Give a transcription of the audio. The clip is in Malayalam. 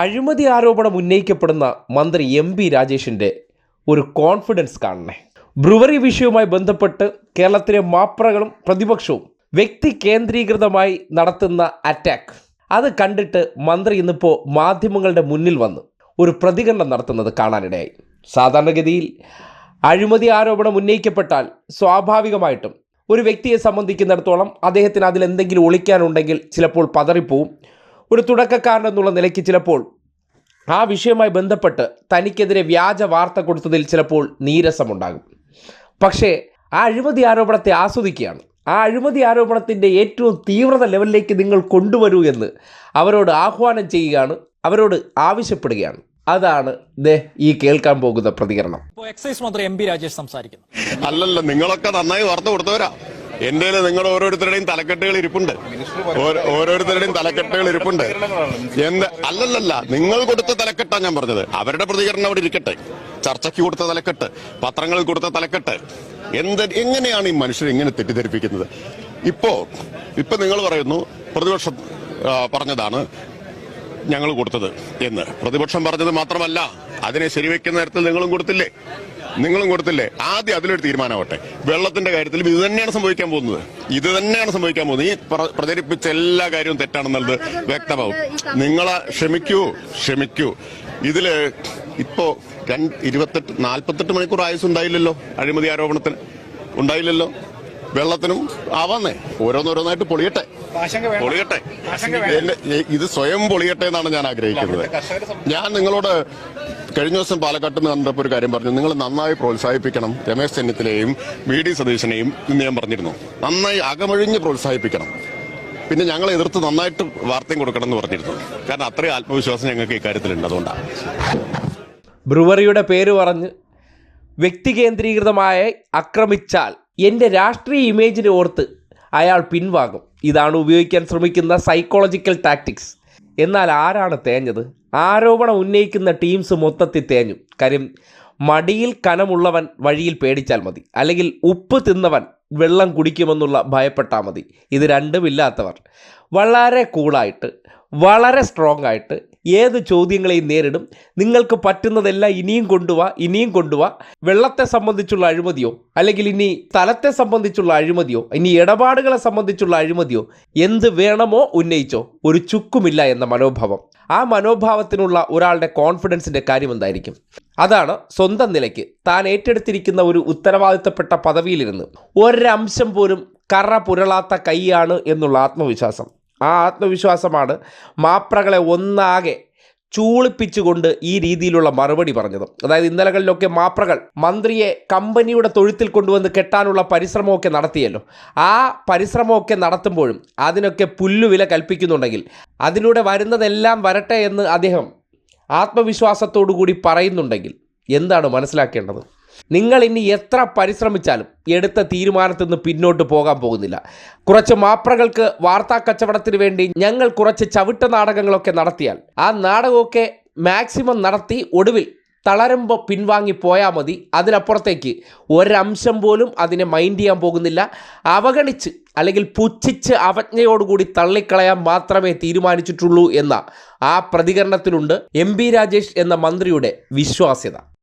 അഴിമതി ആരോപണം ഉന്നയിക്കപ്പെടുന്ന മന്ത്രി എം പി രാജേഷിന്റെ ഒരു കോൺഫിഡൻസ് കാണണേ. ബ്രുവറി വിഷയവുമായി ബന്ധപ്പെട്ട് കേരളത്തിലെ മാപ്രകളും പ്രതിപക്ഷവും വ്യക്തി കേന്ദ്രീകൃതമായി നടത്തുന്ന അറ്റാക്ക് അത് കണ്ടിട്ട് മന്ത്രി ഇന്നിപ്പോൾ മാധ്യമങ്ങളുടെ മുന്നിൽ വന്ന് ഒരു പ്രതികരണം നടത്തുന്നത് കാണാനിടയായി. സാധാരണഗതിയിൽ അഴിമതി ആരോപണം ഉന്നയിക്കപ്പെട്ടാൽ സ്വാഭാവികമായിട്ടും ഒരു വ്യക്തിയെ സംബന്ധിക്കുന്നിടത്തോളം അദ്ദേഹത്തിന് അതിൽ എന്തെങ്കിലും ഒളിക്കാനുണ്ടെങ്കിൽ ചിലപ്പോൾ പതറിപ്പോവും. ഒരു തുടക്കക്കാരൻ എന്നുള്ള നിലയ്ക്ക് ചിലപ്പോൾ ആ വിഷയവുമായി ബന്ധപ്പെട്ട് തനിക്കെതിരെ വ്യാജ വാർത്ത കൊടുത്തതിൽ ചിലപ്പോൾ നീരസമുണ്ടാകും. പക്ഷേ ആ അഴിമതി ആരോപണത്തെ ആസ്വദിക്കുകയാണ്. ആ അഴിമതി ആരോപണത്തിന്റെ ഏറ്റവും തീവ്രത ലെവലിലേക്ക് നിങ്ങൾ കൊണ്ടുവരൂ എന്ന് അവരോട് ആഹ്വാനം ചെയ്യുകയാണ് അവരോട് ആവശ്യപ്പെടുകയാണ്. അതാണ് ദേ ഈ കേൾക്കാൻ പോകുന്ന പ്രതികരണം. എക്സൈസ് മന്ത്രി എം പി രാജേഷ് സംസാരിക്കുന്നു. അല്ലല്ല നിങ്ങളൊക്കെ നന്നായി വാർത്ത കൊടുത്തവരാ. എന്റെ നിങ്ങൾ ഓരോരുത്തരുടെയും തലക്കെട്ടുകൾ ഇരിപ്പുണ്ട്. ഓരോരുത്തരുടെയും തലക്കെട്ടുകൾ ഇരിപ്പുണ്ട്. എന്ത് അല്ലല്ലല്ല നിങ്ങൾ കൊടുത്ത തലക്കെട്ടാ ഞാൻ പറഞ്ഞത്. അവരുടെ പ്രതികരണം അവിടെ ഇരിക്കട്ടെ. ചർച്ചയ്ക്ക് കൊടുത്ത തലക്കെട്ട് പത്രങ്ങളിൽ കൊടുത്ത തലക്കെട്ട്. എന്ത് എങ്ങനെയാണ് ഈ മനുഷ്യർ ഇങ്ങനെ തെറ്റിദ്ധരിപ്പിക്കുന്നത്? ഇപ്പോ ഇപ്പൊ നിങ്ങൾ പറയുന്നു പ്രതിപക്ഷം പറഞ്ഞതാണ് ഞങ്ങൾ കൊടുത്തത് എന്ന്. പ്രതിപക്ഷം പറഞ്ഞത് മാത്രമല്ല അതിനെ ശരിവെക്കുന്ന തരത്തിൽ നിങ്ങളും കൊടുത്തില്ലേ? നിങ്ങളും കൊടുത്തില്ലേ? ആദ്യം അതിലൊരു തീരുമാനമാവട്ടെ. വെള്ളത്തിന്റെ കാര്യത്തിൽ ഇത് തന്നെയാണ് സംഭവിക്കാൻ പോകുന്നത്. ഇത് തന്നെയാണ് സംഭവിക്കാൻ പോകുന്നത്. ഈ പ്ര- പ്രചരിപ്പിച്ച എല്ലാ കാര്യവും തെറ്റാണെന്നുള്ളത് വ്യക്തമാവും. നിങ്ങളെ ക്ഷമിക്കൂ ക്ഷമിക്കൂ. ഇതിൽ ഇപ്പോ രണ്ട് ഇരുപത്തെട്ട് നാൽപ്പത്തെട്ട് മണിക്കൂർ ആയുസ് ഉണ്ടായില്ലല്ലോ അഴിമതി ആരോപണത്തിന് ഉണ്ടായില്ലല്ലോ? വെള്ളത്തിനും ആവാന്നേ ഓരോന്നോരോന്നായിട്ട് പൊളിയട്ടെ. പൊളിയട്ടെ. ഇത് സ്വയം പൊളിയട്ടെ എന്നാണ് ഞാൻ ആഗ്രഹിക്കുന്നത്. ഞാൻ നിങ്ങളോട് കഴിഞ്ഞ ദിവസം പാലക്കാട്ട് നിന്ന് കണ്ടപ്പോൾ ഒരു കാര്യം പറഞ്ഞു. നിങ്ങൾ നന്നായി പ്രോത്സാഹിപ്പിക്കണം. രമേശ് ചെന്നിത്തലയെയും വി ഡി സതീശനെയും ഇന്ന് ഞാൻ പറഞ്ഞിരുന്നു. നന്നായി അകമഴിഞ്ഞ് പ്രോത്സാഹിപ്പിക്കണം. പിന്നെ ഞങ്ങൾ എതിർത്ത് നന്നായിട്ട് വാർത്തയും കൊടുക്കണം എന്ന് പറഞ്ഞിരുന്നു. കാരണം അത്രയും ആത്മവിശ്വാസം ഞങ്ങൾക്ക് ഇക്കാര്യത്തിലുണ്ട് അതുകൊണ്ടാണ് ബ്രുവറിയുടെ പേര് പറഞ്ഞ് വ്യക്തികേന്ദ്രീകൃതമായി ആക്രമിച്ചാൽ എന്റെ രാഷ്ട്രീയ ഇമേജിനെ ഓർത്ത് അയാൾ പിൻവാങ്ങും. ഇതാണ് ഉപയോഗിക്കാൻ ശ്രമിക്കുന്ന സൈക്കോളജിക്കൽ ടാക്ടിക്സ് എന്നാൽ ആരാണ് തേഞ്ഞത്? ആരോപണം ഉന്നയിക്കുന്ന ടീംസ് മൊത്തത്തിൽ തേഞ്ഞു. കാര്യം മടിയിൽ കനമുള്ളവൻ വഴിയിൽ പേടിച്ചാൽ മതി. അല്ലെങ്കിൽ ഉപ്പ് തിന്നവൻ വെള്ളം കുടിക്കുമെന്നുള്ള ഭയപ്പെട്ടാൽ മതി. ഇത് രണ്ടുമില്ലാത്തവർ വളരെ കൂളായിട്ട് വളരെ സ്ട്രോങ് ആയിട്ട് ഏത് ചോദ്യങ്ങളെയും നേരിടും. നിങ്ങൾക്ക് പറ്റുന്നതെല്ലാം ഇനിയും കൊണ്ടുവാ ഇനിയും കൊണ്ടുവാ. വെള്ളത്തെ സംബന്ധിച്ചുള്ള അഴിമതിയോ അല്ലെങ്കിൽ ഇനി സ്ഥലത്തെ സംബന്ധിച്ചുള്ള അഴിമതിയോ ഇനി ഇടപാടുകളെ സംബന്ധിച്ചുള്ള അഴിമതിയോ എന്ത് വേണമോ ഉന്നയിച്ചോ ഒരു ചുക്കുമില്ല എന്ന മനോഭാവം. ആ മനോഭാവത്തിനുള്ള ഒരാളുടെ കോൺഫിഡൻസിന്റെ കാര്യം എന്തായിരിക്കും? അതാണ് സ്വന്തം നിലയ്ക്ക് താൻ ഏറ്റെടുത്തിരിക്കുന്ന ഒരു ഉത്തരവാദിത്തപ്പെട്ട പദവിയിലിരുന്ന് ഒരംശം പോലും കറ പുരളാത്ത കൈയാണ് എന്നുള്ള ആത്മവിശ്വാസം. ആ ആത്മവിശ്വാസമാണ് മാപ്രകളെ ഒന്നാകെ ചൂളിപ്പിച്ചുകൊണ്ട് ഈ രീതിയിലുള്ള മറുപടി പറഞ്ഞത്. അതായത് ഇന്നലകളിലൊക്കെ മാപ്രകൾ മന്ത്രിയെ കമ്പനിയുടെ തൊഴുത്തിൽ കൊണ്ടുവന്ന് കെട്ടാനുള്ള പരിശ്രമമൊക്കെ നടത്തിയല്ലോ. ആ പരിശ്രമമൊക്കെ നടത്തുമ്പോഴും അതിനൊക്കെ പുല്ലുവില കൽപ്പിക്കുന്നുണ്ടെങ്കിൽ അതിലൂടെ വരുന്നതെല്ലാം വരട്ടെ എന്ന് അദ്ദേഹം ആത്മവിശ്വാസത്തോടു കൂടി പറയുന്നുണ്ടെങ്കിൽ എന്താണ് മനസ്സിലാക്കേണ്ടത്? നിങ്ങൾ ഇനി എത്ര പരിശ്രമിച്ചാലും എടുത്ത തീരുമാനത്തിൽ നിന്ന് പിന്നോട്ട് പോകാൻ പോകുന്നില്ല. കുറച്ച് മാപ്രകൾക്ക് വാർത്താ കച്ചവടത്തിന് വേണ്ടി ഞങ്ങൾ കുറച്ച് ചവിട്ട നാടകങ്ങളൊക്കെ നടത്തിയാൽ ആ നാടകമൊക്കെ മാക്സിമം നടത്തി ഒടുവിൽ തളരുമ്പോൾ പിൻവാങ്ങി പോയാൽ മതി. അതിനപ്പുറത്തേക്ക് ഒരംശം പോലും അതിനെ മൈൻഡ് ചെയ്യാൻ പോകുന്നില്ല. അവഗണിച്ച് അല്ലെങ്കിൽ പുച്ഛിച്ച് അവജ്ഞയോടുകൂടി തള്ളിക്കളയാൻ മാത്രമേ തീരുമാനിച്ചിട്ടുള്ളൂ എന്ന ആ പ്രതികരണത്തിലുണ്ട് എം രാജേഷ് എന്ന മന്ത്രിയുടെ വിശ്വാസ്യത.